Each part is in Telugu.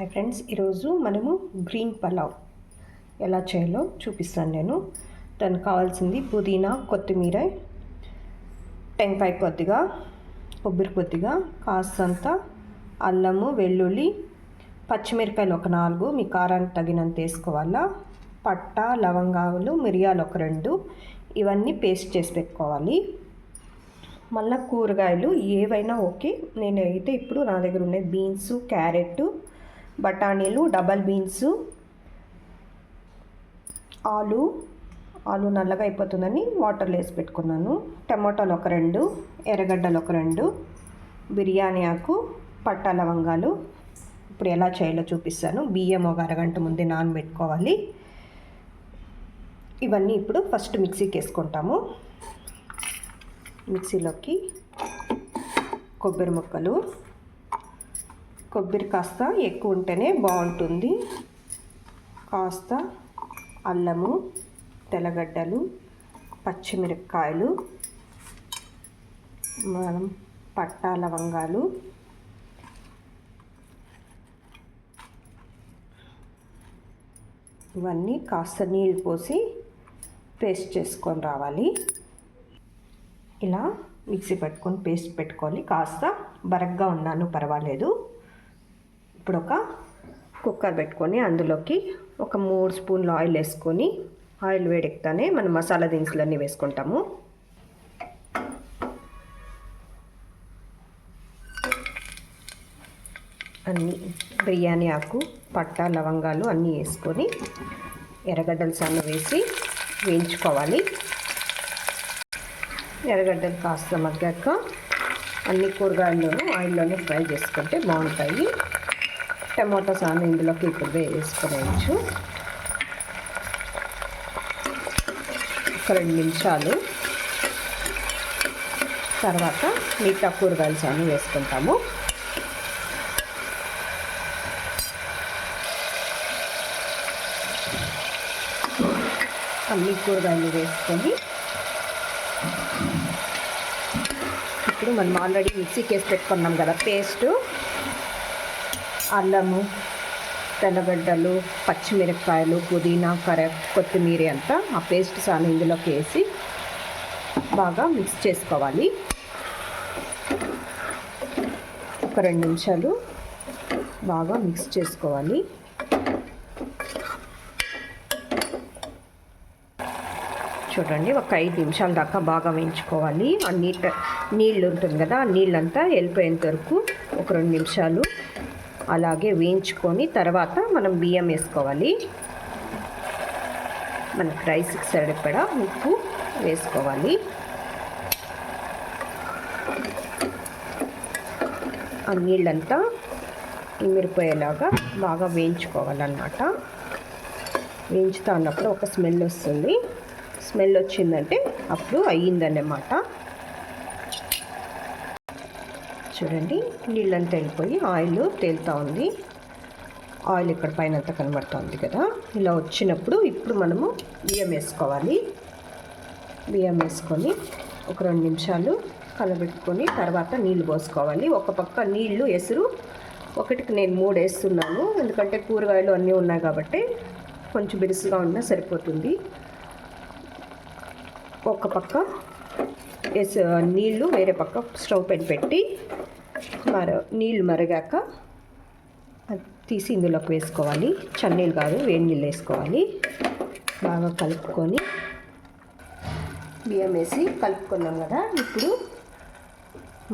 హాయ్ ఫ్రెండ్స్ ఈరోజు మనము గ్రీన్ పలావ్ ఎలా చేయాలో చూపిస్తాను నేను. దానికి కావాల్సింది పుదీనా కొత్తిమీర టెంకాయ కొద్దిగా కొబ్బరి కొద్దిగా కాస్తంత అల్లము వెల్లుల్లి పచ్చిమిరకాయలు ఒక నాలుగు మీ కారానికి తగినంత వేసుకోవాలా? పట్ట లవంగాలు మిరియాలు ఒక రెండు ఇవన్నీ పేస్ట్ చేసి పెట్టుకోవాలి. మళ్ళీ కూరగాయలు ఏవైనా ఓకే నేనైతే ఇప్పుడు నా దగ్గర ఉండే బీన్స్ క్యారెట్ బఠానీలు డబల్ బీన్స్ ఆలు ఆలు నల్లగా అయిపోతుందని వాటర్లో వేసి పెట్టుకున్నాను. టమాటాలు ఒక రెండు ఎర్రగడ్డలు ఒక రెండు బిర్యానీ ఆకు పట్టా లవంగాలు. ఇప్పుడు ఎలా చేయాలో చూపిస్తాను. బియ్యం ఒక అరగంట ముందే నానబెట్టుకోవాలి. ఇవన్నీ ఇప్పుడు ఫస్ట్ మిక్సీకి వేసుకుంటాము. మిక్సీలోకి కొబ్బరి ముక్కలు కొబ్బరి కాస్త ఎక్కువ ఉంటేనే బాగుంటుంది. కాస్త అల్లము తెల్లగడ్డలు పచ్చిమిరపకాయలు మనం పట్టా లవంగాలు ఇవన్నీ కాస్త నీళ్ళు పోసి పేస్ట్ చేసుకొని రావాలి. ఇలా మిక్సీ పెట్టుకొని పేస్ట్ పెట్టుకొని కాస్త బరగ్గా ఉన్నాను పర్వాలేదు. ఇప్పుడు ఒక కుక్కర్ పెట్టుకొని అందులోకి ఒక మూడు స్పూన్లు ఆయిల్ వేసుకొని ఆయిల్ వేడెక్తానే మనం మసాలా దినుసులన్నీ వేసుకుంటాము. అన్నీ బిర్యానీ ఆకు పట్ట లవంగాలు అన్నీ వేసుకొని ఎర్రగడ్డలు సన్న వేసి వేయించుకోవాలి. ఎర్రగడ్డలు కాస్త మగ్గాక అన్ని కూరగాయల్లోనూ ఆయిల్లోనే ఫ్రై చేసుకుంటే బాగుంటాయి. టమాటో సాను ఇందులోకి ఇప్పుడు వేసుకోవచ్చు ఒక రెండు నిమిషాలు తర్వాత మిగతా కూరగాయలు సాను వేసుకుంటాము అన్ని కూరగాయలు వేసుకొని ఇప్పుడు మనం ఆల్రెడీ మిక్సీకి వేసి పెట్టుకున్నాం కదా పేస్ట్ అల్లము తెల్లగడ్డలు పచ్చిమిరపకాయలు పుదీనా కర కొత్తిమీర అంతా ఆ పేస్ట్ సాను ఇందులోకి వేసి బాగా మిక్స్ చేసుకోవాలి. ఒక రెండు నిమిషాలు బాగా మిక్స్ చేసుకోవాలి. చూడండి ఒక ఐదు నిమిషాల దాకా బాగా వేయించుకోవాలి. ఆ నీట నీళ్ళు ఉంటుంది కదా ఆ నీళ్ళంతా వెళ్ళిపోయేంత వరకు ఒక రెండు నిమిషాలు అలాగే వేయించుకొని తర్వాత మనం బియ్యం వేసుకోవాలి. మనకు రైస్కి సరిపడా ఉప్పు వేసుకోవాలి. ఆ నీళ్ళంతా ఇమిరిపోయేలాగా బాగా వేయించుకోవాలన్నమాట. వేయించుతా ఉన్నప్పుడు ఒక స్మెల్ వస్తుంది. స్మెల్ వచ్చిందంటే అప్పుడు అయ్యిందన్నమాట. చూడండి. నీళ్ళంతా వెళ్ళిపోయి ఆయిల్ తేలుతూ ఉంది. ఆయిల్ ఇక్కడ పైన అంతా కనబడుతుంది కదా. ఇలా వచ్చినప్పుడు ఇప్పుడు మనము బియ్యం వేసుకోవాలి. బియ్యం వేసుకొని ఒక రెండు నిమిషాలు కలబెట్టుకొని తర్వాత నీళ్ళు పోసుకోవాలి. ఒక పక్క నీళ్ళు ఎసురు. ఒకటికి నేను మూడు వేస్తున్నాను. ఎందుకంటే కూరగాయలు అన్నీ ఉన్నాయి కాబట్టి కొంచెం బిరుసుగా ఉన్నా సరిపోతుంది. ఒక పక్క ఎస్ నీళ్ళు వేరే పక్క స్టవ్ పైన పెట్టి మర నీళ్ళు మరిగాక తీసి ఇందులోకి వేసుకోవాలి. చన్నీళ్ళు కాదు వేడి నీళ్ళు వేసుకోవాలి. బాగా కలుపుకొని బియ్యం వేసి కలుపుకున్నాం కదా. ఇప్పుడు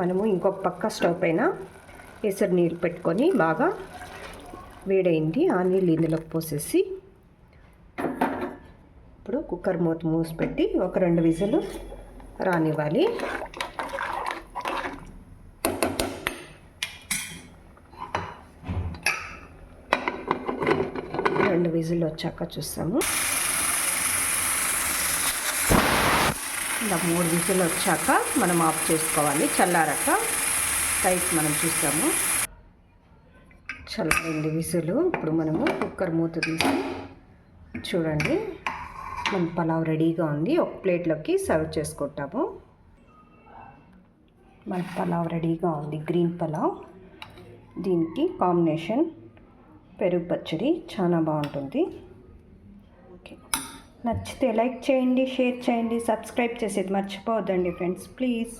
మనము ఇంకొక పక్క స్టవ్ పైన ఎసరు నీళ్ళు పెట్టుకొని బాగా వేడైంది. ఆ నీళ్ళు ఇందులోకి పోసేసి ఇప్పుడు కుక్కర్ మూత మూసి పెట్టి ఒక రెండు విజులు రానివ్వాలి. రెండు విజిల్లు వచ్చాక చూస్తాము. ఇలా మూడు విజిల్ వచ్చాక మనం ఆఫ్ చేసుకోవాలి. చల్లారాక టైప్ మనం చూస్తాము. చల్ల రెండు విజిల్. ఇప్పుడు మనము కుక్కర్ మూత తీసి చూడండి. మన పలావ్ రెడీగా ఉంది. ఒక ప్లేట్లోకి సర్వ్ చేసుకుంటాము. మన పలావ్ రెడీగా ఉంది. గ్రీన్ పలావ్. దీనికి కాంబినేషన్ పెరుగు పచ్చడి చాలా బాగుంటుంది. ఓకే. నచ్చితే లైక్ చేయండి షేర్ చేయండి సబ్స్క్రైబ్ చేసేది మర్చిపోవద్దండి ఫ్రెండ్స్. ప్లీజ్.